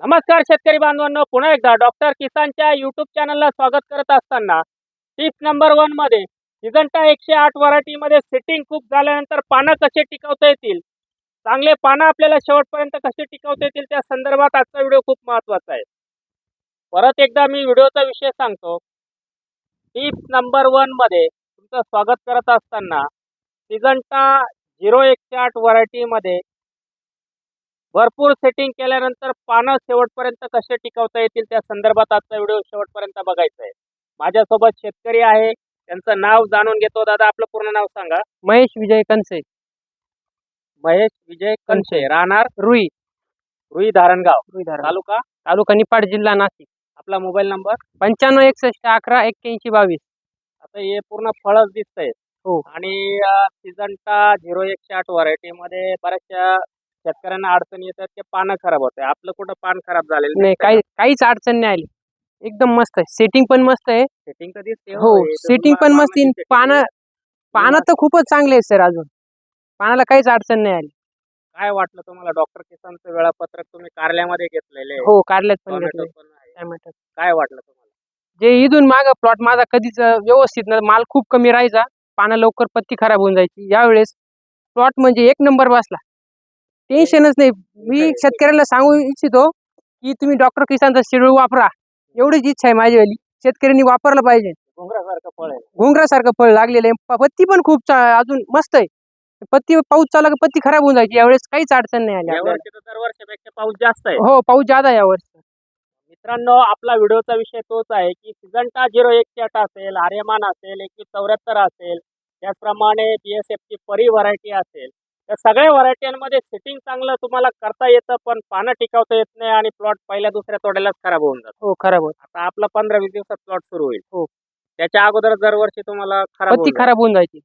नमस्कार शेतकरी बांधवांनो पुन्हा एकदा डॉक्टर किसानच्या युट्यूब चॅनलला स्वागत करत असताना टिप नंबर वनमध्ये सिजंटा एकशे आठ व्हरायटीमध्ये सेटिंग खूप झाल्यानंतर पानं कसे टिकवता येतील? चांगले पानं आपल्याला शेवटपर्यंत कसे टिकवता येतील त्या संदर्भात आजचा व्हिडिओ खूप महत्त्वाचा आहे. परत एकदा मी व्हिडिओचा विषय सांगतो. टिप्स नंबर वनमध्ये तुमचं स्वागत करत असताना सिजंटा झिरो एकशे आठ व्हरायटीमध्ये भरपूर सेटिंग केल्यानंतर पानं शेवटपर्यंत कसे टिकवता येतील त्या संदर्भात आजचा व्हिडिओ शेवटपर्यंत बघायचा आहे. माझ्यासोबत शेतकरी आहे. त्यांचं नाव जाणून घेतो. दादा आपलं पूर्ण नाव सांगा. महेश विजय कनसे. महेश विजय कनशे राहणार? रुई. रुई धारणगाव. रुई धारण तालुका? तालुका निपाड जिल्हा नाशिक. आपला मोबाईल नंबर? पंच्याण्णव एकसष्ट अकरा एक्क्याऐंशी बावीस. आता हे पूर्ण फळच दिसतंय. हो. आणि सिजंटा झिरो एकशे आठ व्हरायटी मध्ये बऱ्याचशा शेतकऱ्यांना अडचणी येतात ते पानं खराब होत आहे आपलं कुठं पान खराब झालेलं नाही काही काहीच अडचण नाही आली. एकदम मस्त आहे. सेटिंग पण मस्त आहे. सेटिंग तर दिसते हो. हे सेटिंग पण तुम्हाला मस्त आहे. पानं पानं तर खूपच चांगले आहे सर अजून. पानाला काहीच अडचण नाही आली. काय वाटलं तुम्हाला? डॉक्टर किसानचं वेळापत्रक तुम्ही कार्यालयामध्ये घेतलेले. हो कारल्यात पण पण. टोमॅटो काय वाटलं तुम्हाला? जे इथून माग प्लॉट माझा कधीच अं, व्यवस्थित ना माल खूप कमी राहायचा. पानं लवकर पत्ती खराब होऊन जायची. यावेळेस प्लॉट म्हणजे एक नंबर बसला. टेन्शनच नाही. मी शेतकऱ्याला सांगू इच्छितो की तुम्ही डॉक्टर किसानचा शेड्यूल वापरा. एवढीच इच्छा आहे माझीवाली शेतकऱ्यांनी वापरलं पाहिजे. घोंगरासारखं फळ आहे. घोंगरासारखं फळ लागलेलं आहे. पत्ती पण खूप अजून मस्त आहे. पत्ती पाऊस चालला की पत्ती खराब होऊन जायची. यावेळेस काहीच अडचण नाही आली. दरवर्षीपेक्षा पाऊस जास्त आहे. हो पाऊस जादा यावर्षी मित्रांनो आपला व्हिडिओचा विषय तोच आहे की सिजंटा झिरो एकशे आठ असेल आर्यमान असेल एकवीस चौऱ्याहत्तर असेल त्याचप्रमाणे बी एस एफची परी व्हरायटी असेल. या सगळ्या व्हरायटीमध्ये सेटिंग चांगलं तुम्हाला करता येतं पण पानं टिकवता येत नाही आणि प्लॉट पहिल्या दुसऱ्या तोड्यालाच खराब होऊन जातो. हो खराब होत. आता आपला पंधरा वीस दिवसात प्लॉट सुरू होईल. हो. त्याच्या अगोदर दरवर्षी तुम्हाला खराब होऊन जातं. खराब होऊन जायची.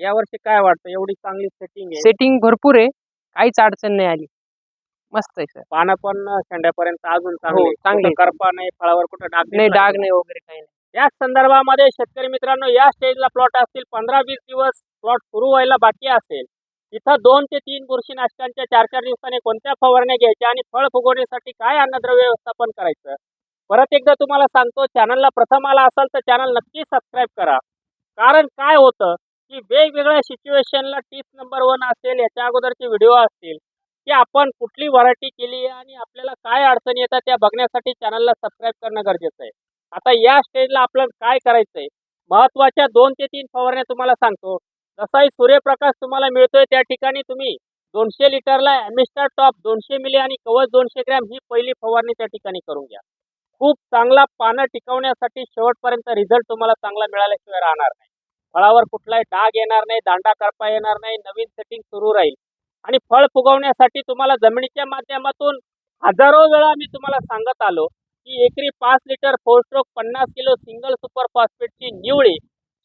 या वर्षी काय वाटतं? एवढी चांगली सेटिंग आहे. सेटिंग भरपूर आहे. काहीच अडचण नाही आली. मस्त आहे सर पानं पण शेंड्यापर्यंत अजून चांगली. हो, चांगली. कुठं करपा नाही फळावर कुठं डाग नाही डाग नाही. वगैरे काही नाही. या संदर्भामध्ये शेतकरी मित्रांनो या स्टेजला प्लॉट असतील पंधरा वीस दिवस प्लॉट सुरू व्हायला बाकी असेल. इथं दोन ते तीन बुरशीनाशकांच्या चार चार दिवसाने कोणत्या फवारण्या घ्यायच्या आणि फळ फुगवण्यासाठी काय अन्नद्रव्य व्यवस्थापन करायचं? परत एकदा तुम्हाला सांगतो चॅनलला प्रथम आला असाल तर चॅनल नक्की सबस्क्राईब करा. कारण काय होतं की वेगवेगळ्या सिच्युएशनला टिप्स नंबर वन असेल याच्या अगोदरचे व्हिडिओ असतील की आपण कुठली व्हरायटी केली आहे आणि आपल्याला काय अडचणी येतात त्या बघण्यासाठी चॅनलला सबस्क्राईब करणं गरजेचं आहे. आता या स्टेजला आपल्याला काय करायचंय? महत्त्वाच्या दोन ते तीन फवारण्या तुम्हाला सांगतो. तसाही सूर्यप्रकाश तुम्हाला मिळतोय त्या ठिकाणी तुम्ही दोनशे लिटरला ॲमिस्टार टॉप दोनशे मिली आणि कवच दोनशे ग्रॅम ही पहिली फवारणी त्या ठिकाणी करून घ्या. खूप चांगला पानं टिकवण्यासाठी शेवटपर्यंत रिझल्ट तुम्हाला चांगला मिळाल्याशिवाय राहणार नाही. फळावर कुठलाही डाग येणार नाही दांडा करपा येणार नाही नवीन सेटिंग सुरू राहील. आणि फळ फुगवण्यासाठी तुम्हाला जमिनीच्या माध्यमातून हजारो वेळा मी तुम्हाला सांगत आलो की एकरी पाच लिटर फोर स्ट्रोक पन्नास किलो सिंगल सुपर फॉस्फेटची निवळी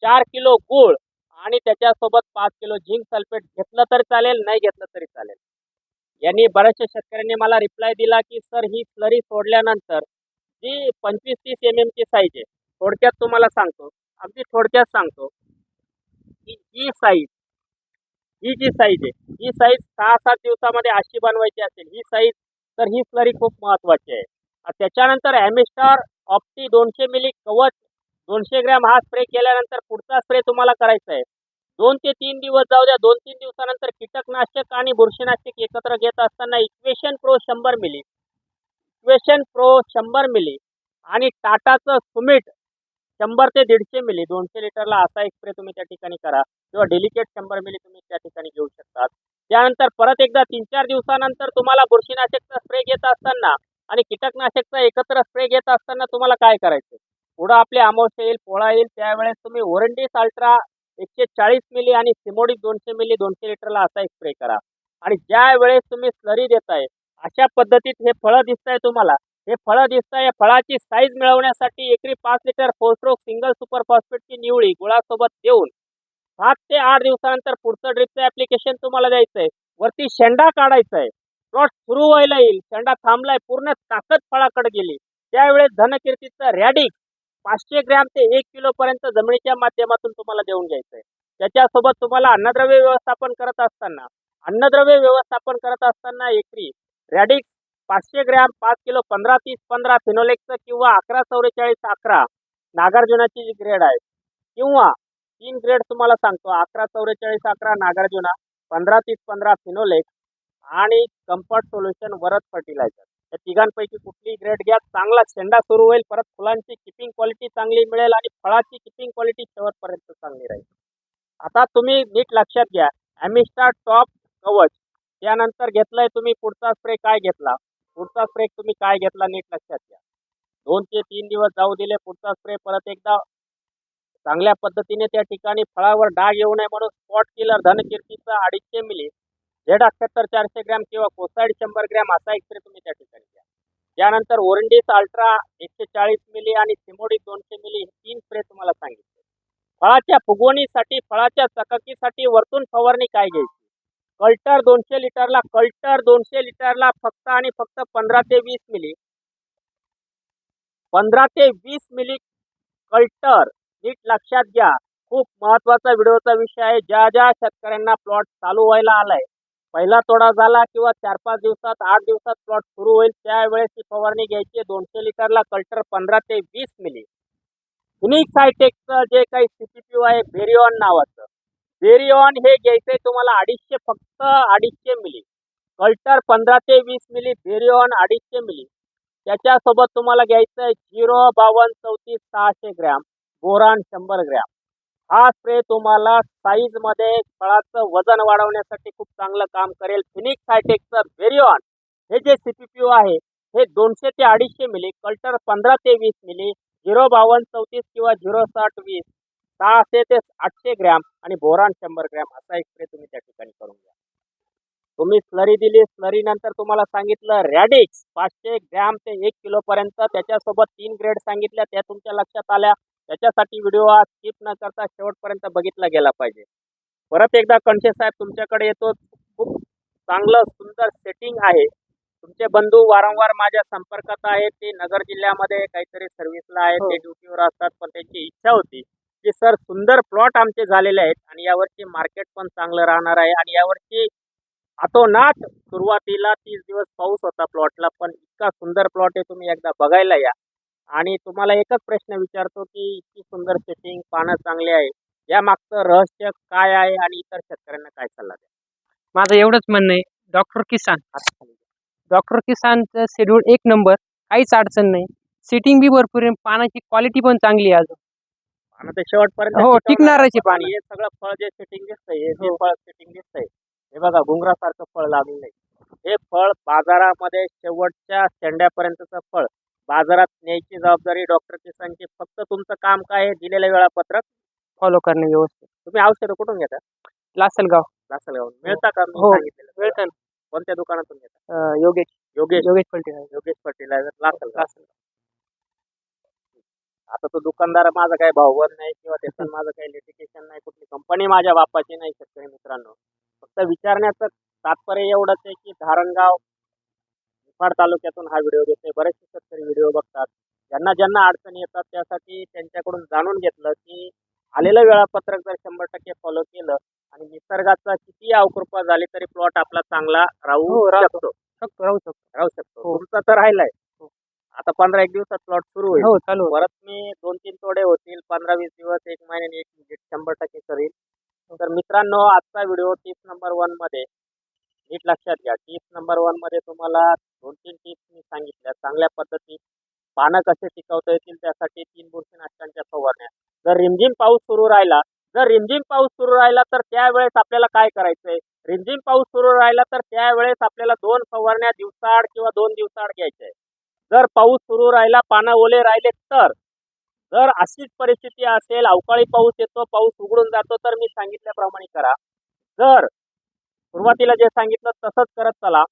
चार किलो गूळ आणि त्याच्यासोबत पाच किलो झिंक सल्फेट घेतलं तरी चालेल नाही घेतलं तरी चालेल. यांनी बऱ्याचशा शेतकऱ्यांनी मला रिप्लाय दिला की सर ही स्लरी सोडल्यानंतर जी पंचवीस तीस एम एम ची साईज आहे थोडक्यात तुम्हाला सांगतो अगदी थोडक्यात सांगतो की ही साईज ही जी साईज आहे ही साईज सहा सात दिवसामध्ये अशी बनवायची असेल ही साईज तर ही स्लरी खूप महत्वाची आहे. त्याच्यानंतर ॲमिस्टार ऑप्टी दोनशे मिली कवच दोनशे ग्रॅम हा स्प्रे केल्यानंतर पुढचा स्प्रे तुम्हाला करायचा आहे. दोन ते तीन दिवस जाऊ द्या दोन तीन दिवसानंतर कीटकनाशक आणि बुरशीनाशक एकत्र घेत असताना इक्वेशन प्रो शंभर मिली इक्वेशन प्रो शंभर मिली आणि टाटाचं सुमिट शंभर ते दीडशे मिली दोनशे लिटरला असा एक स्प्रे तुम्ही त्या ठिकाणी करा. किंवा डेलिकेट शंभर मिली तुम्ही त्या ठिकाणी घेऊ शकता त्यानंतर परत एकदा तीन चार दिवसानंतर तुम्हाला बुरशीनाशकचा स्प्रे घेत असताना आणि कीटकनाशकचा एकत्र स्प्रे घेत असताना तुम्हाला काय करायचं? पुढं आपले अमावस्या येईल पोळा येईल त्यावेळेस तुम्ही ओरंडीस अल्ट्रा एकशे चाळीस मिली आणि सिमोडिक दोनशे मिली दोनशे लिटरला असा एक स्प्रे करा. आणि ज्या वेळेस तुम्ही स्लरी देताय अशा पद्धतीत हे फळं दिसत आहे तुम्हाला. हे फळं दिसत आहे फळाची साईज मिळवण्यासाठी एकरी पाच litre four stroke single super फॉस्फेटची निवळी गुळासोबत देऊन सात ते आठ दिवसानंतर पुढचं ड्रिपचं ऍप्लिकेशन तुम्हाला द्यायचं आहे वरती शेंडा काढायचा आहे प्लॉट सुरू व्हायला येईल. शेंडा थांबलाय पूर्ण ताकद फळाकडे गेली. त्यावेळेस धनकीर्तीचं रॅडिक्स पाचशे ग्रॅम ते एक किलो पर्यंत जमिनीच्या माध्यमातून तुम्हाला देऊन घ्यायचं आहे त्याच्यासोबत तुम्हाला अन्नद्रव्य व्यवस्थापन करत असताना अन्नद्रव्य व्यवस्थापन करत असताना एकरी रॅडिक्स पाचशे ग्रॅम पाच किलो पंधरा तीस पंधरा फिनोलेक्सचं किंवा अकरा चौवेचाळीस अकरा नागार्जुनाची जी ग्रेड आहे किंवा तीन ग्रेड तुम्हाला सांगतो. अकरा चौवेचाळीस अकरा नागार्जुना पंधरा तीस पंधरा फिनोलेक्स आणि कम्फर्ट सोल्युशन वरद फर्टिलायझर. या तिघांपैकी कुठली ग्रेड घ्या. चांगला शेंडा सुरू होईल. परत फुलांची किपिंग क्वालिटी चांगली मिळेल आणि फळाची किपिंग क्वालिटी शेवटपर्यंत चांगली राहील. आता तुम्ही नीट लक्षात घ्या. ॲमिस्टा टॉप कवच त्यानंतर घेतलाय तुम्ही पुढचा स्प्रे काय घेतला? पुढचा स्प्रे तुम्ही काय घेतला? नीट लक्षात घ्या. दोन ते तीन दिवस जाऊ दिले. पुढचा स्प्रे परत एकदा चांगल्या पद्धतीने त्या ठिकाणी फळावर डाग येऊ नये म्हणून स्पॉट किलर धनकीर्तीचा अडीचशे मिली झेड अठ्याहत्तर चारशे ग्रॅम किंवा कोसाईड शंभर ग्रॅम असा एक तुम्ही त्या ठिकाणी घ्या. त्यानंतर ओरंडीस अल्ट्रा एकशे चाळीस मिली आणि सिमोडी दोनशे मिली हे तीन स्प्रे तुम्हाला सांगितले. फळाच्या फुगवणीसाठी फळाच्या चकाकीसाठी वरतून फवारणी काय घ्यायची? कल्टर दोनशे लिटरला कल्टर दोनशे लिटरला फक्त आणि फक्त पंधरा ते वीस मिली. पंधरा ते वीस मिली कल्टर नीट लक्षात घ्या. खूप महत्त्वाचा व्हिडिओचा विषय आहे. ज्या ज्या शेतकऱ्यांना प्लॉट चालू व्हायला आलाय पहिला तोडा झाला किंवा चार पाच दिवसात आठ दिवसात प्लॉट सुरू होईल. त्यावेळेस ही फवारणी घ्यायची. दोनशे लिटरला कल्टर पंधरा ते वीस मिली. युनिक सायटेकचं जे काही सीपीपीओ आहे बेरिऑन नावाचं. बेरिऑन हे घ्यायचंय तुम्हाला अडीचशे फक्त अडीचशे मिली. कल्टर पंधरा ते वीस मिली बेरिऑन अडीचशे मिली. त्याच्यासोबत तुम्हाला घ्यायचं आहे झिरो बावन्न चौतीस सहाशे ग्रॅम बोरान शंभर ग्रॅम. हा स्प्रे तुम्हाला साईजमध्ये फळाचं वजन वाढवण्यासाठी खूप चांगलं काम करेल. फिनिक्स हायटेकचं व्हेरिऑन हे जे सीपीपीओ आहे हे दोनशे ते अडीचशे मिली कल्टर पंधरा ते वीस मिली झिरो बावन्न चौतीस किंवा झिरो साठ वीस सहाशे ते आठशे ग्रॅम आणि बोरान शंभर ग्रॅम असा एक स्प्रे तुम्ही त्या ठिकाणी करून घ्या. तुम्ही स्लरी दिली स्लरी नंतर तुम्हाला सांगितलं रॅडिक्स पाचशे ग्रॅम ते एक किलो पर्यंत त्याच्यासोबत तीन ग्रेड सांगितल्या त्या तुमच्या लक्षात आल्या. त्याच्यासाठी व्हिडिओ हा स्किप न करता शेवटपर्यंत बघितला गेला पाहिजे. परत एकदा कणशे साहेब तुमच्याकडे येतो. खूप चांगलं सुंदर सेटिंग आहे. तुमचे बंधू वारंवार माझ्या संपर्कात आहेत. ते नगर जिल्ह्यामध्ये काहीतरी सर्व्हिसला आहेत. हो. ते ड्युटीवर असतात पण त्यांची इच्छा होती की सर सुंदर प्लॉट आमचे झालेले आहेत आणि यावरची मार्केट पण चांगलं राहणार आहे आणि यावरची अतोनात सुरुवातीला तीस दिवस पाऊस होता प्लॉटला पण इतका सुंदर प्लॉट आहे तुम्ही एकदा बघायला या. आणि तुम्हाला एकच प्रश्न विचारतो की इतकी सुंदर सेटिंग पानं चांगले आहे. या मागचं रहस्य काय आहे आणि इतर शेतकऱ्यांना काय सल्ला द्या माझं एवढंच म्हणणं आहे. डॉक्टर किसान. डॉक्टर किसानचं शेड्यूल एक नंबर. काहीच अडचण नाही. सिटिंग बी भरपूर आहे. पानाची क्वालिटी पण चांगली आहे अजून. पानं ते शेवटपर्यंत हो, टिकणारच आहे पण. आणि हे सगळं फळ जे सेटिंग दिसतंय हे जे हो. फळ सेटिंग दिसतंय हे बघा घुंगरासारखं फळ लागलेलं आहे. हे फळ बाजारामध्ये शेवटच्या शेंड्यापर्यंतचं फळ बाजारात न्यायची जबाबदारी डॉक्टर किसानची फक्त तुमचं काम काय आहे दिलेलं वेळापत्रक फॉलो करणे व्यवस्थित. तुम्ही औषधं कुठून घेता? लासलगाव. लासलगावून मिळता का हो. सांगितलेलं? कोणत्या दुकानातून घेता? योगेश. योगेश. योगेश पलटी योगेश फर्टिलायझर लासलगाव. आता तो दुकानदार माझा काही भाववर नाही किंवा त्याचं माझं काही लिटिकेशन नाही कुठली कंपनी माझ्या बापाची नाही शेतकरी मित्रांनो. फक्त विचारण्याचं तात्पर्य एवढंच आहे की धारणगाव निफाड तालुक्यातून हा व्हिडिओ घेतोय बरेचसे शेतकरी व्हिडिओ बघतात. ज्यांना ज्यांना अडचणी येतात त्यासाठी त्यांच्याकडून जाणून घेतलं की आलेलं वेळापत्रक जर शंभर टक्के फॉलो केलं आणि निसर्गाचा किती अवकृपा झाली तरी प्लॉट आपला चांगला राहू हो. शकतो. शकतो. राहू शकतो. राहू शकतो. हो. तुमचा तर राहिलाय. आता पंधरा एक दिवसात प्लॉट सुरू होईल. हो चालू. परत मी दोन तीन तोडे होतील. पंधरा वीस दिवस एक महिन्याने एक शंभर टक्के करील तर मित्रांनो आजचा व्हिडिओ टिप नंबर वनमध्ये नीट लक्षात घ्या. टिप्स नंबर वनमध्ये तुम्हाला दोन तीन टिप्स मी सांगितल्या. चांगल्या पद्धतीत पानं कसे टिकवता येतील त्यासाठी तीन बुरशीनाशकांच्या फवारण्या. जर रिमझिम पाऊस सुरू राहिला जर रिमझिम पाऊस सुरू राहिला तर त्यावेळेस आपल्याला काय करायचंय? रिमझिम पाऊस सुरू राहिला तर त्यावेळेस आपल्याला दोन फवारण्या दिवसाआड किंवा दोन दिवसाआड घ्यायच्या. आहे जर पाऊस सुरू राहिला पानं ओले राहिले तर. जर अशीच परिस्थिती असेल अवकाळी पाऊस येतो पाऊस उघडून जातो तर मी सांगितल्याप्रमाणे करा. जर सुरुवातीला जे सांगितलं तसंच करत चला.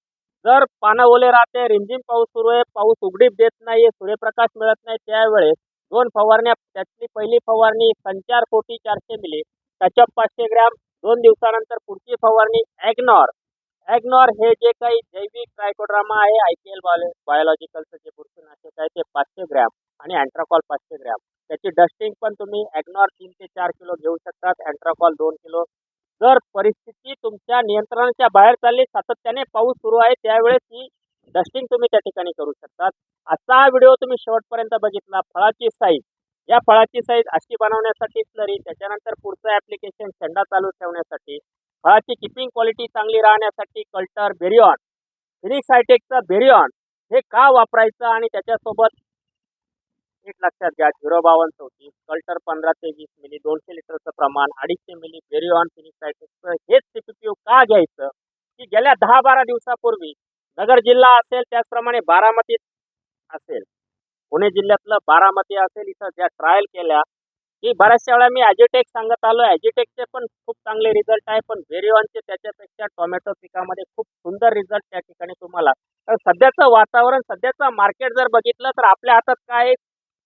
जर पानं ओले राहते रिमझिम पाऊस सुरू आहे पाऊस उघडीप देत नाही सूर्यप्रकाश मिळत नाही त्यावेळेस दोन फवारण्या त्यातली पहिली फवारणी संचार कोटी चारशे मिली. टचअप पाचशे ग्रॅम दोन दिवसानंतर पुढची फवारणी ॲग्नॉर. ॲग्नॉर हे जे काही जैविक ट्रायकोड्रामा आहे आय पी एल बायोलॉजिकलचं जे बुरशीनाशक आहे ते पाचशे ग्रॅम आणि अँट्राकॉल पाचशे ग्रॅम. त्याची डस्टिंग पण तुम्ही ॲग्नॉर तीन ते चार किलो घेऊ शकतात अँट्राकॉल दोन किलो जर परिस्थिती तुमच्या नियंत्रणाच्या बाहेर चालली सातत्याने पाऊस सुरू आहे त्यावेळेस ही डस्टिंग तुम्ही त्या ठिकाणी करू शकतात. असा व्हिडिओ तुम्ही शेवटपर्यंत बघितला. फळाची साईज या फळाची साईज अशी बनवण्यासाठी स्लरी त्याच्यानंतर पुढचं ऍप्लिकेशन छंडा चालू ठेवण्यासाठी. फळाची किपिंग क्वालिटी चांगली राहण्यासाठी कल्टर बेरियॉन फिनिक्स हायटेकचा बेरियॉन हे का वापरायचं आणि त्याच्यासोबत नीट लक्षात घ्या. झिरो बावन्न चौतीस कल्टर पंधरा ते वीस मिली दोनशे लिटरचं प्रमाण अडीचशे मिली बेरियॉन फिनिक्स हेच सीपीपीयू का घ्यायचं? की गेल्या दहा बारा दिवसापूर्वी नगर जिल्हा असेल त्याचप्रमाणे बारामतीत असेल पुणे जिल्ह्यातलं बारामती असेल इथं ज्या ट्रायल केल्या की बऱ्याचशा वेळा मी ॲजिटेक सांगत आलो. ॲजिटेकचे पण खूप चांगले रिझल्ट आहे पण व्हेरिओनचे त्याच्यापेक्षा टोमॅटो पिकामध्ये खूप सुंदर रिझल्ट त्या ठिकाणी तुम्हाला. तर सध्याचं वातावरण सध्याचं मार्केट जर बघितलं तर आपल्या हातात काय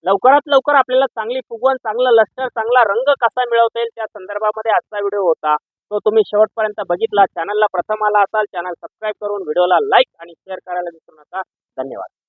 लवकरात लवकर आपल्याला चांगली फुगवण चांगलं लष्कर चांगला रंग कसा मिळवता येईल त्या संदर्भामध्ये आजचा व्हिडिओ होता. तो तुम्ही शेवटपर्यंत बघितला. चॅनलला प्रथम आला असाल चॅनल सबस्क्राईब करून व्हिडिओला लाईक आणि शेअर करायला विसरू नका. धन्यवाद.